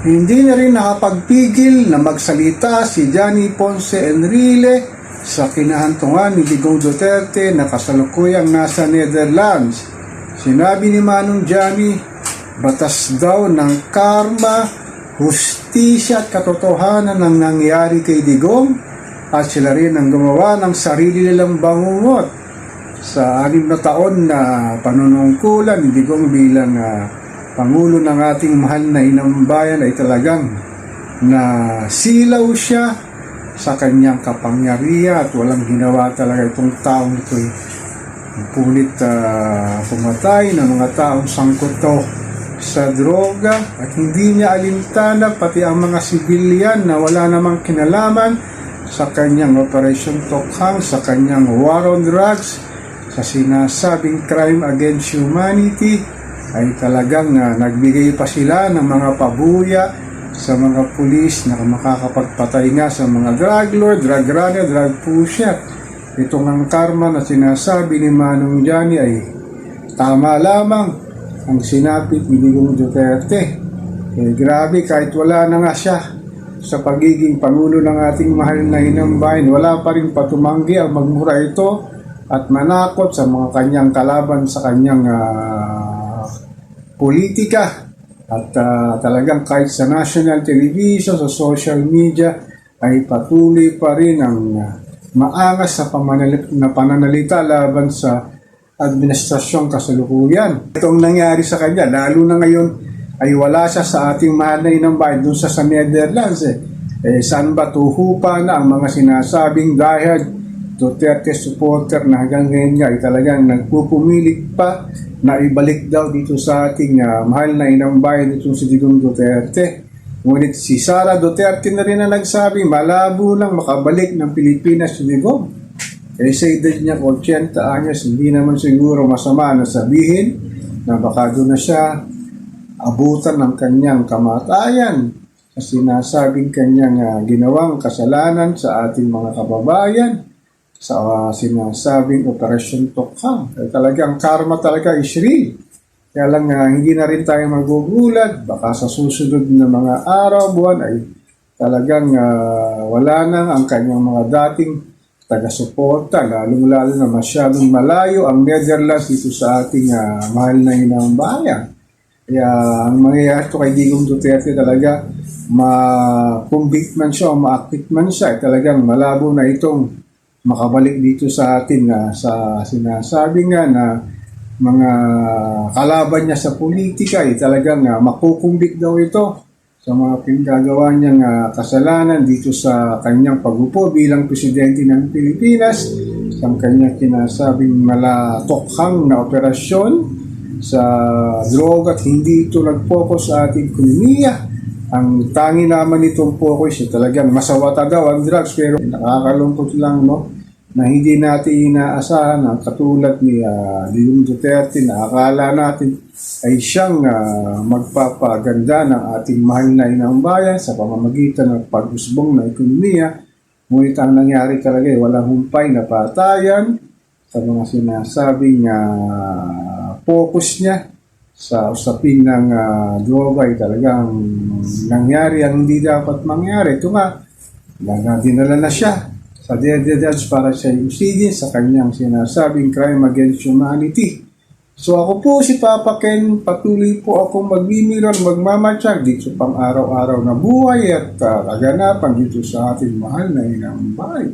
Hindi na rin nakapagpigil na magsalita si Johnny Ponce Enrile sa kinahantungan ni Digong Duterte na kasalukuyang nasa Netherlands. Sinabi ni Manong Johnny, batas daw ng karma, hustisya at katotohanan ng nangyari kay Digong at sila rin ang gumawa ng sarili nilang bangungot sa anim na taon na panunungkulan ni Digong bilang ah, Pangulo ng ating mahal na inang bayan ay talagang na silaw siya sa kanyang kapangyarihan at walang ginawa talaga itong taong ito. Punit ah, pumatay ng mga taong sangkot to sa droga at hindi niya alintana pati ang mga sibilyan na wala namang kinalaman sa kanyang Operation Tokhang, sa kanyang War on Drugs, sa sinasabing crime against humanity ay talagang ah, nagbigay pa sila ng mga pabuya sa mga pulis na makakapagpatay nga sa mga drug lord, drug runner, drug pusher. Itong ang karma na sinasabi ni Manong Johnny ay tama lamang ang sinapit ni Digong Duterte. Eh, grabe, kahit wala na nga siya sa pagiging Pangulo ng ating mahal na inang bayan, wala pa rin patumanggi ang magmura ito at manakot sa mga kanyang kalaban sa kanyang ah, politika. At ah, talagang kahit sa national television, sa social media, ay patuloy pa rin ang ah, maangas pamanali- na pananalita laban sa administrasyong kasalukuyan. Ito ang nangyari sa kanya, lalo na ngayon ay wala siya sa ating mahal na inang bayan dun sa, sa Netherlands. Eh. Eh, saan ba tuhupa na ang mga sinasabing dahil Duterte supporter na hanggang ngayon nga ay talagang nagpupumilit pa na ibalik daw dito sa ating ah, mahal na inang bayan dito si Digong Duterte. Ngunit si Sara Duterte na rin na nagsabi, malabo lang makabalik ng Pilipinas si Digong. Eh sa edad niya 80 anyos, hindi naman siguro masama na sabihin na baka doon na siya abutan ng kanyang kamatayan sa sinasabing kanyang ah, ginawang kasalanan sa ating mga kababayan sa ah, sinasabing Operation Tokhang. Kaya talagang karma talaga is real. Kaya lang ah, hindi na rin tayo magugulat. Baka sa susunod na mga araw, buwan ay talagang ah, wala na ang kanyang mga dating taga-suporta, lalong-lalo na masyadong malayo ang Netherlands dito sa ating ah, mahal na inang bayan. Kaya ang mangyayari ito kay Digong Duterte talaga, ma-convict man siya o ma-acquit man siya, eh, talagang malabo na itong makabalik dito sa atin na sa sinasabi nga na mga kalaban niya sa politika eh, talagang uh, makukumbik daw ito sa mga pinagagawa niyang ah, kasalanan dito sa kanyang pagupo bilang presidente ng Pilipinas sa kanyang kinasabing malatokhang na operasyon sa droga at hindi ito nag-focus sa ating ekonomiya. Ang tangi naman nitong focus talagang masawata daw ang drugs pero nakakalungkot lang no na hindi natin inaasahan ang katulad ni uh, Digong Duterte na akala natin ay siyang ah, magpapaganda ng ating mahal na inang bayan sa pamamagitan ng pag-usbong ng ekonomiya. Ngunit ang nangyari talaga ay walang humpay na patayan sa mga sinasabing ah, focus niya sa usapin ng uh, droga ay talagang nangyari ang hindi dapat mangyari. Ito nga, na dinala na siya sa judge para siya yusidin sa kanyang sinasabing crime against humanity. So ako po si Papa Ken, patuloy po akong magbimiron, magmamatsyag dito pang araw-araw na buhay at uh, kaganapan dito sa ating mahal na inang bahay.